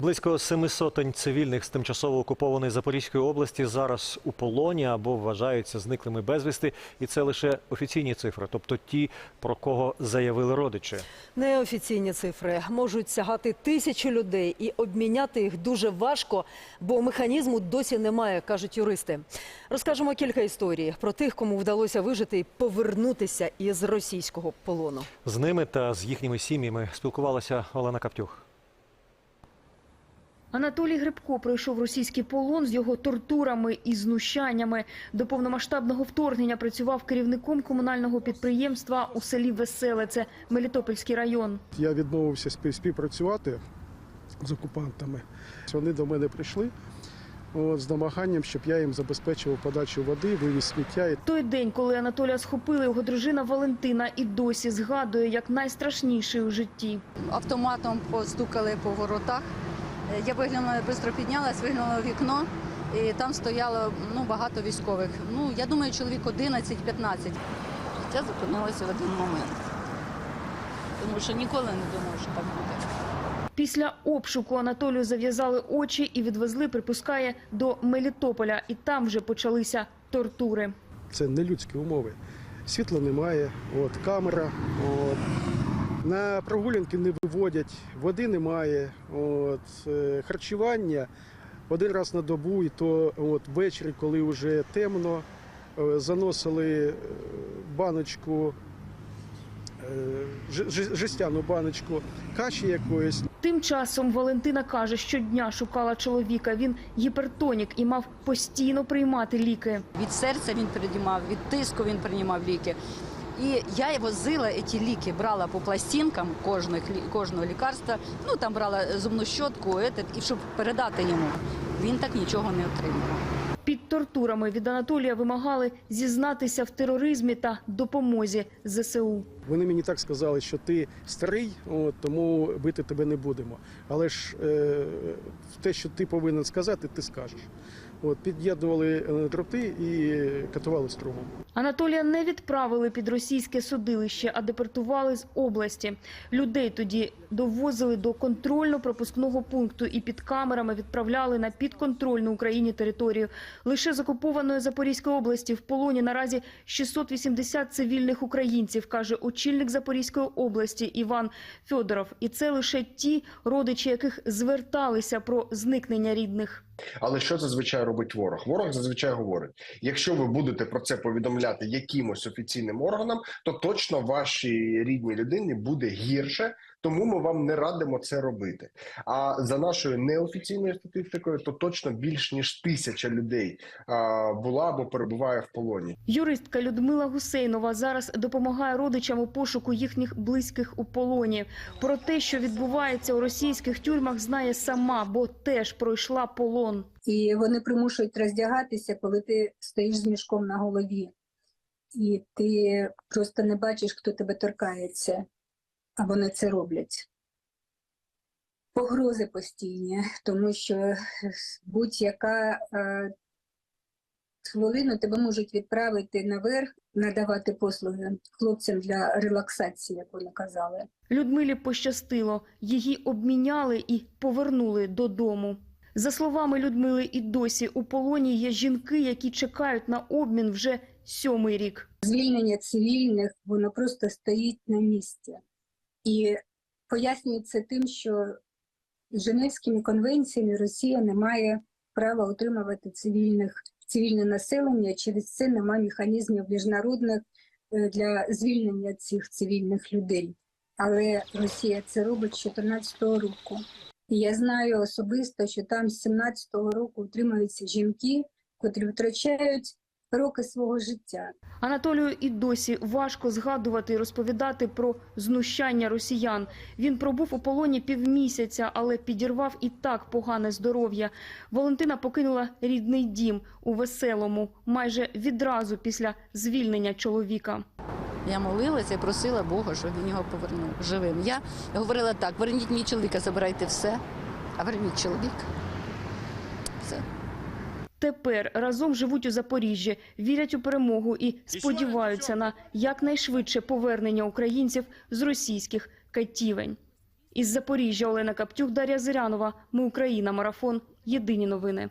Близько семи сотень цивільних з тимчасово окупованої Запорізької області зараз у полоні або вважаються зниклими безвісти, і це лише офіційні цифри, тобто ті, про кого заявили родичі. Неофіційні цифри можуть сягати тисячі людей, і обміняти їх дуже важко, бо механізму досі немає, кажуть юристи. Розкажемо кілька історій про тих, кому вдалося вижити і повернутися із російського полону. З ними та з їхніми сім'ями спілкувалася Олена Каптюх. Анатолій Грибко пройшов російський полон з його тортурами і знущаннями. До повномасштабного вторгнення працював керівником комунального підприємства у селі Веселе, це Мелітопольський район. Я відмовився спів- співпрацювати з окупантами. Вони до мене прийшли от, з намаганням, щоб я їм забезпечив подачу води, вивіз сміття. Той день, коли Анатолія схопили, його дружина Валентина і досі згадує як найстрашніший у житті. автоматом постукали по воротах. Е, Я виглянула, швидко піднялась, виглянула в вікно, і там стояло ну, багато військових. Ну, я думаю, чоловік 11-15. Життя зупинилося в один момент. Тому що ніколи не думав, що так буде. Після обшуку Анатолію зав'язали очі і відвезли, припускає, до Мелітополя. І там вже почалися тортури. це не людські умови. Світла немає, от, камера. От. На прогулянки не виводять, води немає, от, е, харчування один раз на добу, і то от, ввечері, коли вже темно, е, заносили е, баночку, жестяну баночку каші якоїсь, Тим часом Валентина каже, щодня шукала чоловіка. Він гіпертонік і мав постійно приймати ліки. Від серця він приймав, від тиску він приймав ліки. І я возила ці ліки, брала по пластинкам кожних, лі- кожного лікарства. Ну там брала зубну щотку, етет, і щоб передати йому. Він так нічого не отримав. Під тортурами від Анатолія вимагали зізнатися в тероризмі та допомозі ЗСУ. Вони мені так сказали, що ти старий, от, тому бити тебе не будемо. Але ж е, те, що ти повинен сказати, ти скажеш. От, під'єднували е, дроти і катували струмом. Анатолія не відправили під російське судилище, а депортували з області. Людей тоді довозили до контрольно-пропускного пункту і під камерами відправляли на підконтрольну Україні територію. Лише з окупованої Запорізької області в полоні наразі 680 цивільних українців, каже очільник Запорізької області Іван Федоров. І це лише ті родичі, яких зверталися про зникнення рідних. Але що зазвичай робить ворог? Ворог зазвичай говорить: якщо ви будете про це повідомляти якимось офіційним органам, то точно вашій рідній людині буде гірше, тому ми вам не радимо це робити. А за нашою неофіційною статистикою, то точно більш ніж тисяча людей була або перебуває в полоні. Юристка Людмила Гусейнова зараз допомагає родичам у пошуку їхніх близьких у полоні. Про те, що відбувається у російських тюрмах, знає сама, бо теж пройшла полон. І вони примушують роздягатися, коли ти стоїш з мішком на голові. І ти просто не бачиш, хто тебе торкається, а вони це роблять. Погрози постійні, тому що будь-яка е, хвилину тебе можуть відправити наверх, надавати послуги хлопцям для релаксації, як вони казали. Людмилі пощастило, її обміняли і повернули додому. За словами Людмили, і досі у полоні є жінки, які чекають на обмін вже сьомий рік. звільнення цивільних воно просто стоїть на місці і пояснюється тим, що Женевськими конвенціями Росія не має права утримувати цивільних цивільне населення. Через це немає механізмів міжнародних е, для звільнення цих цивільних людей. Але Росія це робить з 2014 року. Я знаю особисто, що там з 17-го року утримуються жінки, котрі втрачають роки свого життя. Анатолію і досі важко згадувати і розповідати про знущання росіян. Він пробув у полоні півмісяця, але підірвав і так погане здоров'я. Валентина покинула рідний дім у веселому майже відразу після звільнення чоловіка. Я молилася і просила Бога, щоб він його повернув живим. Я говорила так: верніть мені чоловіка, забирайте все, а верніть чоловіка. Все. Тепер разом живуть у Запоріжжі, вірять у перемогу і сподіваються на якнайшвидше повернення українців з російських катівень. Із Запоріжжя Олена Каптюк, Дар'я Зирянова. Ми Україна. Марафон. Єдині новини.